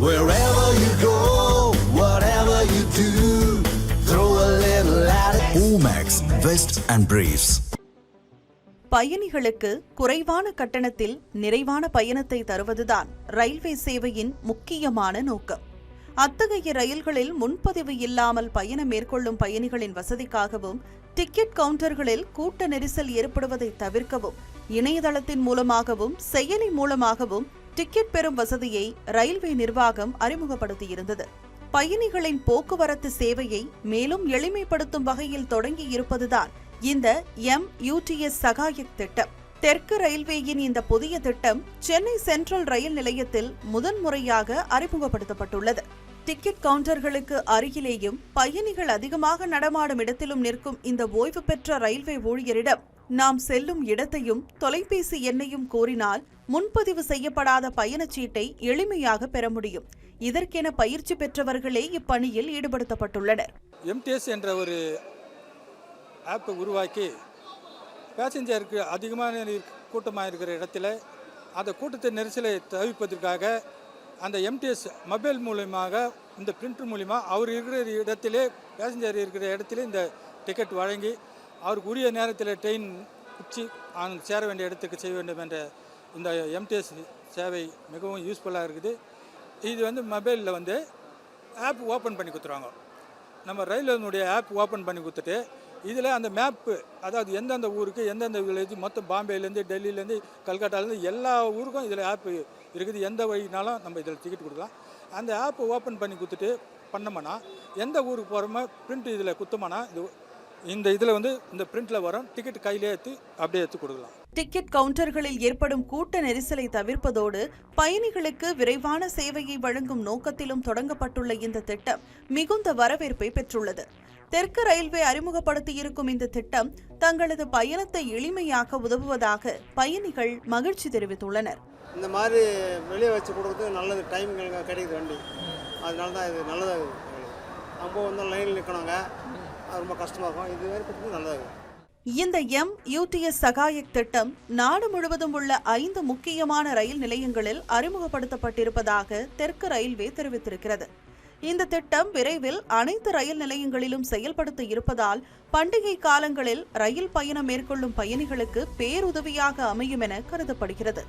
Wherever you go, whatever you do, throw a little at it. Omax, Vest and Briefs. பயணிகளுக்கு குறைவான கட்டணத்தில் நிறைவான பயணத்தை தருவதுதான் ரயில்வே சேவையின் முக்கியமான நோக்கம் அத்தகைய ரயில்களில் முன்பதிவு இல்லாமல் பயணம் மேற்கொள்ளும் பயணிகளின் வசதிக்காகவும் டிக்கெட் கவுண்டர்களில் கூட்ட நெரிசல் ஏற்படுவதை தவிர்க்கவும் இணையதளத்தின் மூலமாகவும் செயலி மூலமாகவும் டிக்கெட் பெறும் வசதியை ரயில்வே நிர்வாகம் அறிமுகப்படுத்தியிருந்தது. பயணிகளின் போக்குவரத்து சேவையை மேலும் எளிமைப்படுத்தும் வகையில் தொடங்கி இருப்பதுதான் இந்த எம் யூடிஎஸ் சகாயக் திட்டம். தெற்கு ரயில்வேயின் இந்த புதிய திட்டம் சென்னை சென்ட்ரல் ரயில் நிலையத்தில் முதன்முறையாக அறிமுகப்படுத்தப்பட்டுள்ளது. டிக்கெட் கவுண்டர்களுக்கு அருகிலேயும் பயணிகள் அதிகமாக நடமாடும் இடத்திலும் நிற்கும் இந்த ஓய்வு பெற்ற ரயில்வே ஊழியரிடம் நாம் செல்லும் இடத்தையும் தொலைபேசி எண்ணையும் கூறினால் முன்பதிவு செய்யப்படாத பயணச்சீட்டை எளிமையாக பெற முடியும். இதற்கென பயிற்சி பெற்றவர்களே இப்பணியில் ஈடுபடுத்தப்பட்டுள்ளனர். எம்டிஎஸ் என்ற ஒரு ஆப்பை உருவாக்கி பேசஞ்சருக்கு அதிகமான கூட்டமாக இருக்கிற இடத்துல அந்த கூட்டத்தை நெரிசலை தவிர்ப்பதற்காக அந்த எம்டிஎஸ் மொபைல் மூலியமாக இந்த பிரிண்டர் மூலிமா அவர் இருக்கிற இடத்திலே பேசஞ்சர் இருக்கிற இடத்துல இந்த டிக்கெட் வழங்கி அவருக்கு உரிய நேரத்தில் ட்ரெயின் உச்சி அவன் சேர வேண்டிய இடத்துக்கு செய்ய வேண்டும் என்ற இந்த எம்டிஎஸ் சேவை மிகவும் யூஸ்ஃபுல்லாக இருக்குது. இது வந்து மொபைலில் வந்து ஆப் ஓப்பன் பண்ணி கொடுத்துருவாங்க. நம்ம ரயில்வேனுடைய ஆப் ஓப்பன் பண்ணி கொடுத்துட்டு இதில் அந்த மேப்பு அதாவது எந்தெந்த ஊருக்கு எந்தெந்த வில்லேஜ் மொத்தம் பாம்பேலேருந்து டெல்லியிலேருந்து கல்கட்டாலேருந்து எல்லா ஊருக்கும் இதில் ஆப்பு இருக்குது. எந்த வழினாலும் நம்ம இதில் டிக்கெட் கொடுக்கலாம். அந்த ஆப்பை ஓப்பன் பண்ணி கொடுத்துட்டு பண்ணோம்னா எந்த ஊருக்கு போகிறோமோ பிரிண்ட் இதில் குத்தோம்னா இது இந்த இதில் வந்து இந்த பிரிண்டில் வரும் டிக்கெட் கையிலே ஏற்றி அப்படியே எடுத்து கொடுக்கலாம். டிக்கெட் கவுண்டர்களில் ஏற்படும் கூட்ட நெரிசலை தவிர்ப்பதோடு பயணிகளுக்கு விரைவான சேவையை வழங்கும் நோக்கத்திலும் தொடங்கப்பட்டுள்ள இந்த திட்டம் மிகுந்த வரவேற்பை பெற்றுள்ளது. தெற்கு ரயில்வே அறிமுகப்படுத்தியிருக்கும் இந்த திட்டம் தங்களது பயணத்தை எளிமையாக்க உதவுவதாக பயணிகள் மகிழ்ச்சி தெரிவித்துள்ளனர். இந்த மாதிரி வெளியே வச்சு கொடுக்குறது நல்லது டைம் கிடைக்குது வண்டி. அதனால தான் இது நல்லதாக இருக்குது. நம்ம வந்து லைனில் நிற்கணுங்க அது ரொம்ப கஷ்டமாகும். இது வரைக்கும் நல்லதாக இந்த எம் யூடிஎஸ் சகாயக் திட்டம் நாடு முழுவதும் உள்ள ஐந்து முக்கியமான ரயில் நிலையங்களில் அறிமுகப்படுத்தப்பட்டிருப்பதாக தெற்கு ரயில்வே தெரிவித்திருக்கிறது. இந்த திட்டம் விரைவில் அனைத்து ரயில் நிலையங்களிலும் செயல்படுத்த இருப்பதால் பண்டிகை காலங்களில் ரயில் பயணம் மேற்கொள்ளும் பயணிகளுக்கு பேருதவியாக அமையும் என கருதப்படுகிறது.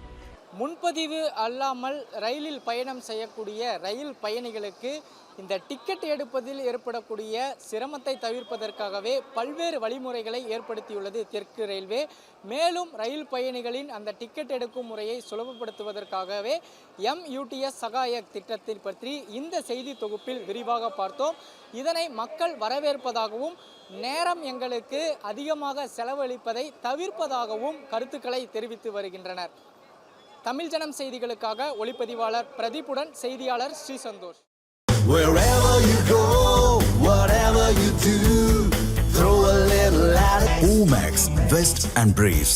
முன்பதிவு அல்லாமல் ரயிலில் பயணம் செய்யக்கூடிய ரயில் பயணிகளுக்கு இந்த டிக்கெட் எடுப்பதில் ஏற்படக்கூடிய சிரமத்தை தவிர்ப்பதற்காகவே பல்வேறு வழிமுறைகளை ஏற்படுத்தியுள்ளது தெற்கு ரயில்வே. மேலும் ரயில் பயணிகளின் அந்த டிக்கெட் எடுக்கும் முறையை சுலபப்படுத்துவதற்காகவே எம்யூடிஎஸ் சகாயக் திட்டத்தை பற்றி இந்த செய்தி தொகுப்பில் விரிவாக பார்த்தோம். இதனை மக்கள் வரவேற்பதாகவும் நேரம் எங்களுக்கு அதிகமாக செலவழிப்பதை தவிர்ப்பதாகவும் கருத்துக்களை தெரிவித்து வருகின்றனர். தமிழ் ஜனம் செய்திகளுக்காக ஒளிப்பதிவாளர் பிரதீப்புடன் செய்தியாளர் Sri Santhosh. Omax, Vest and Briefs.